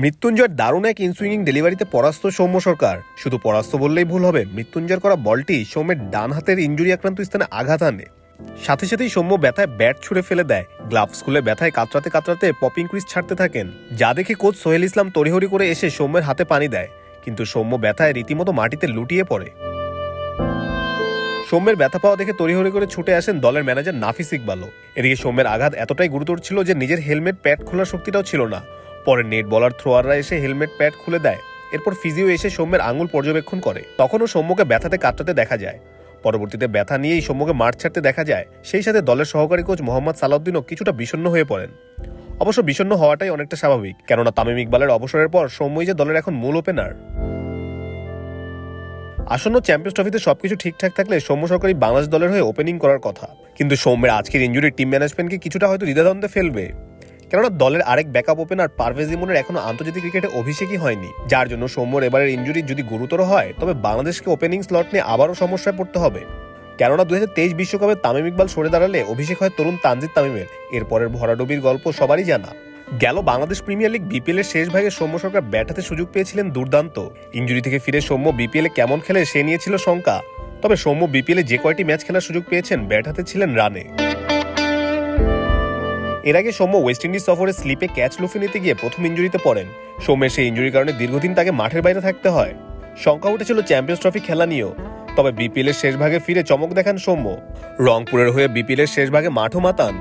মৃত্যুঞ্জয়ের দারুণ এক ইনসুইংিং ডেলিভারিতে পরাস্ত সৌম্য সরকার। শুধু পরাস্ত বললেই ভুল হবে, মৃত্যুঞ্জয়ের করা বলটি সৌম্যের ডান হাতের ইঞ্জুরি আক্রান্ত স্থানে আঘাত আনে। সাথে সাথেই সৌম্য ব্যথায় ব্যাট ছুড়ে ফেলে দেয়। গ্লাভস খুলে ব্যথায় কাতরাতে কাতরাতে পপিং ক্রিজ ছাড়তে থাকেন। যা দেখে কোচ সোহেল ইসলাম তড়িহড়ি করে এসে সৌম্যের হাতে পানি দেয়। কিন্তু সৌম্য ব্যথায় রীতিমতো মাটিতে লুটিয়ে পড়ে। সৌম্যের ব্যথা পাওয়া দেখে তড়িহড়ি করে ছুটে আসেন দলের ম্যানেজার নাফিস ইকবালও। এদিকে সৌম্যের আঘাত এতটাই গুরুতর ছিল যে নিজের হেলমেট প্যাট খোলার শক্তিটাও ছিল না। পরে নেট বলার থ্রোয়াররা এসে হেলমেট প্যাড খুলে দেয়। এরপর ফিজিও এসে সৌম্যের আঙুল পর্যবেক্ষণ করে। তখনও সৌম্যকে ব্যথাতে কাতরাতে দেখা যায়। পরবর্তীতে ব্যথা নিয়েই সৌম্যকে মাঠ ছাড়তে দেখা যায়। সেই সাথে দলের সহকারী কোচ মোহাম্মদ সালাউদ্দিনও কিছুটা বিষণ্ণ হয়ে পড়েন। অবশ্য বিষণ্ণ হওয়াটাই অনেকটা স্বাভাবিক, কেননা তামিম ইকবালের অবসরের পর সৌম্যই যে দলের এখন মূল ওপেনার আসন্ন চ্যাম্পিয়ন্স ট্রফিতে সবকিছু ঠিকঠাক থাকলে সৌম্য সরকারি বাংলাদেশ দলের হয়ে ওপেনিং করার কথা। কিন্তু সৌম্যের আজকের ইঞ্জুরি টিম ম্যানেজমেন্টকে কিছুটা হয়তো দ্বিধাদ্বন্দ্বে ফেলবে। কেননা দলের আরেক ব্যাকআপ ওপেনার পারভেজ ইমনের এখনও আন্তর্জাতিক ক্রিকেটে অভিষেকই হয়নি। যার জন্য সৌম্যর এবারের ইঞ্জুরি যদি গুরুতর হয়, তবে বাংলাদেশকে ওপেনিং স্লট নিয়ে আবারও সমস্যায় পড়তে হবে। কেননা দু হাজার বিশ্বকাপে তামিম ইকবাল সরে দাঁড়ালে অভিষেক হয় তরুণ তানজিদ তামিমের। এরপরের ভরাডুবির গল্প সবারই জানা। গেল বাংলাদেশ প্রিমিয়ার লিগ বিপিএল এর শেষ ভাগে সৌম্য সরকার ব্যাট হাতে সুযোগ পেয়েছিলেন দুর্দান্ত। ইঞ্জুরি থেকে ফিরে সৌম্য বিপিএল এ কেমন খেলে সে নিয়েছিল শঙ্কা। তবে সৌম্য বিপিএল যে কয়টি ম্যাচ খেলার সুযোগ পেয়েছেন ব্যাট হাতে ছিলেন রানে। এর আগে সৌম্য ওয়েস্ট ইন্ডিজ সফরে স্লিপে ক্যাচ লুফে নিতে গিয়ে প্রথম ইঞ্জুরিতে পড়েন। সৌম্যের সেই ইঞ্জুরির কারণে দীর্ঘদিন তাকে মাঠের বাইরে থাকতে হয়। শঙ্কা উঠেছিল চ্যাম্পিয়ন্স ট্রফি খেলা নিয়েও। তবে বিপিএল এর শেষ ভাগে ফিরে চমক দেখান সৌম্য। রংপুরের হয়ে বিপিএল এর শেষ ভাগে মাঠও মাতান।